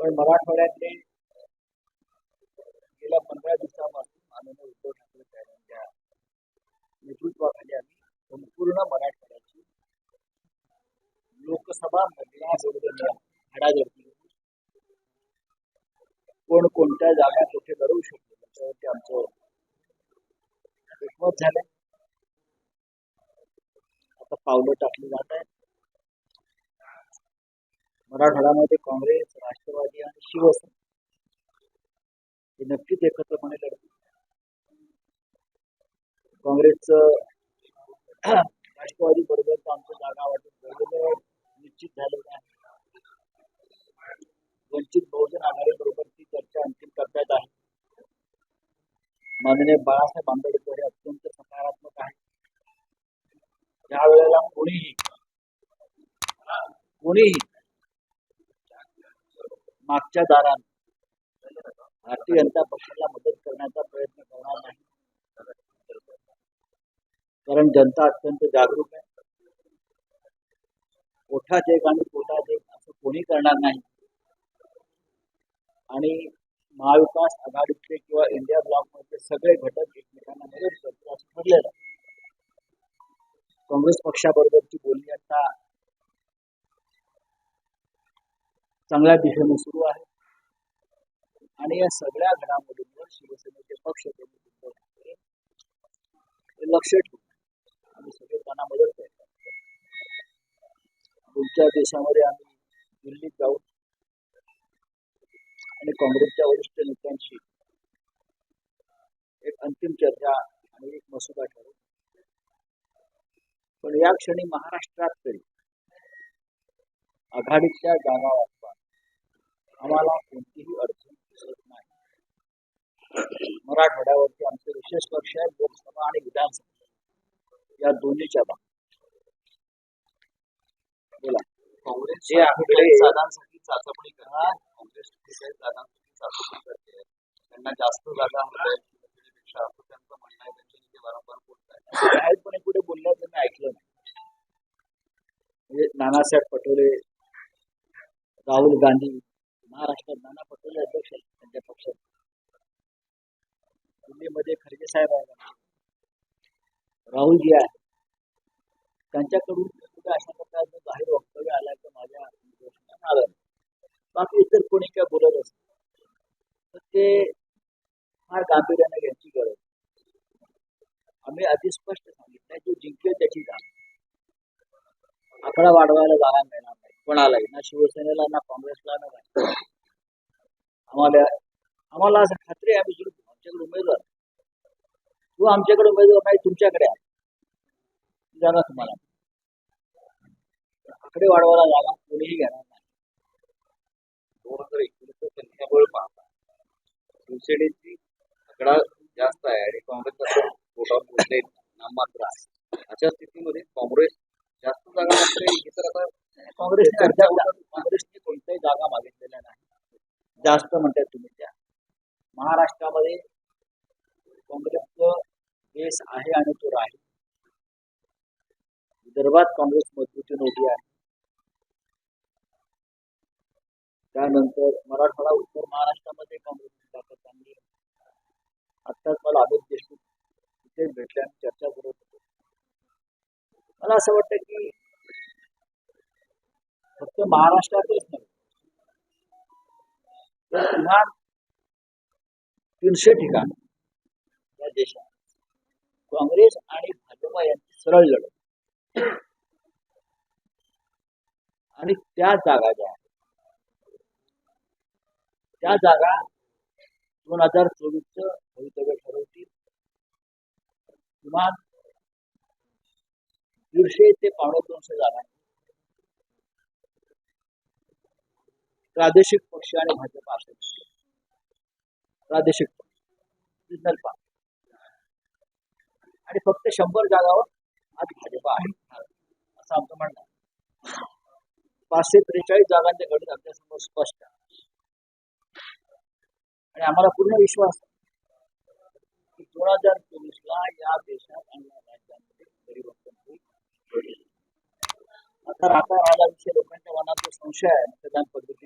पण मराठवाड्यातले गेल्या पंधरा दिवसापासून माननीय उद्धव ठाकरे साहेबांच्या नेतृत्वाखाली आम्ही संपूर्ण मराठवाड्याची लोकसभा मतदारसंघ हाडाजडती कोण कोणत्या जागा कुठे लढवू शकतो त्याच्यावरती आमचं एकमत झालंय. आता पावलं टाकली जात आहेत. मराठवाड्यामध्ये काँग्रेस राष्ट्रवादी आणि शिवसेना हे नक्कीच एकत्रपणे लढतील. काँग्रेसचं राष्ट्रवादी बरोबर आमचं जागा वाटप निश्चित झालेलं आहे वंचित बहुजन आघाडी बरोबर ती चर्चा अंतिम टप्प्यात आहे. माननीय बाळासाहेब आंबेडकर हे अत्यंत सकारात्मक आहे या वेळेला कोणीही कोणीही मागच्या दारात भारतीय जनता पक्षाला मदत करण्याचा प्रयत्न करणार नाही. कारण जनता अत्यंत जागरूक आहे. पोटात एक आणि पोटात एक असं कोणी करणार नाही. आणि महाविकास आघाडीतले किंवा इंडिया ब्लॉक मधले सगळे घटक एकमेकांना मदत करतो असं ठरलेलं काँग्रेस पक्षाबरोबरची बोलणी आता चांगल्या दिशेने सुरू आहे. आणि या सगळ्या घडामोडींवर शिवसेनेचे पक्ष प्रमुख उद्धव ठाकरे हे लक्ष ठेवून आम्ही सगळे त्यांना मदत करतो. पुढच्या देशामध्ये आम्ही दिल्लीत जाऊ आणि काँग्रेसच्या वरिष्ठ नेत्यांशी एक अंतिम चर्चा आणि एक मसुदा ठरवू. पण या क्षणी महाराष्ट्रात तरी आघाडीच्या जागा आम्हाला कोणतीही अडचण दिसत नाही. मराठवाड्यावरती आमचे विशेष लक्ष आहे लोकसभा आणि विधानसभा. या दोन्हीच्या बाबतीत. बोला. काँग्रेस जे आपले जागांसाठी चाचपणी करते. काँग्रेस जागांसाठी चाचपणी करते. त्यांना जास्त जागा हव्या असं त्यांचं म्हणणं आहे त्यांच्या नेते वारंवार बोलत आहेत. जाहीरपणे कुठे बोलण्याचं मी ऐकलं नाही. म्हणजे नानासाहेब पटोले राहुल गांधी महाराष्ट्रात नाना पटोले अध्यक्ष आहेत त्यांच्या पक्षात दिल्लीमध्ये खरगे साहेब आहेत. राहुलजी आहे त्यांच्याकडून अशा प्रकारचं जाहीर वक्तव्य आलं तर माझ्या निदर्शनास आलं बाकी इतर कोणी काय बोलत असत तर ते फार गांभीर्याने घ्यायची गरज आम्ही अति स्पष्ट सांगितलं जो जिंकेल त्याची जागा. आकडा वाढवायला जागा मिळणार नाही. कोणालाही ना शिवसेनेला ना काँग्रेसला ना आम्हाला आम्हाला असं खात्री आहे आम्ही जिंकू आमच्याकडे उमेदवार. तू आमच्याकडे उमेदवार नाही तुमच्याकडे आहे. जाणार तुम्हाला. आकडे वाढवायला जागा कोणीही घेणार नाही. दोन हजार एकोणीसचं संख्याबळ पाहता शिवसेनेची आकडा जास्त आहे आणि काँग्रेसचा पोटावर बोलले नाममात्र आहे. अशा स्थितीमध्ये काँग्रेस जास्त जागा मात्र हे तर आता काँग्रेसने कोणत्याही जागा मागितलेल्या नाही. जास्त म्हणतात तुम्ही त्या. महाराष्ट्रामध्ये काँग्रेसचं बेस आहे आणि तो राहील. विदर्भात काँग्रेस मजबूतीने उभी आहे. त्यानंतर मराठवाडा उत्तर महाराष्ट्रामध्ये काँग्रेसची ताकद चांगली आत्ताच मला अमित देशमुख तिथे भेटले आणि चर्चा करत होतो. मला असं वाटतं की फक्त महाराष्ट्रातच नाही. तर किमान तीनशे ठिकाण या देशात. काँग्रेस आणि भाजपा यांची सरळ लढत. आणि त्या जागा ज्या आहेत त्या जागा दोन हजार चोवीसचं भवितव्य ठरवतील. किमान दीडशे ते पावणे दोनशे जागा प्रादेशिक पक्ष आणि भाजप असेल प्रादेशिक रिजनल पार्टी आणि फक्त शंभर जागावर आज भाजपा आहे. असं आमचं म्हणणं आहे. पाचशे त्रेचाळीस जागांचे गणित आमच्यासमोर स्पष्ट आणि आम्हाला पूर्ण विश्वास की दोन हजार चोवीस ला या देशात आणि या राज्यामध्ये परिवर्तन होईल. आता राहता राहिला विषय लोकांच्या मनात जो संशय आहे मतदान पद्धती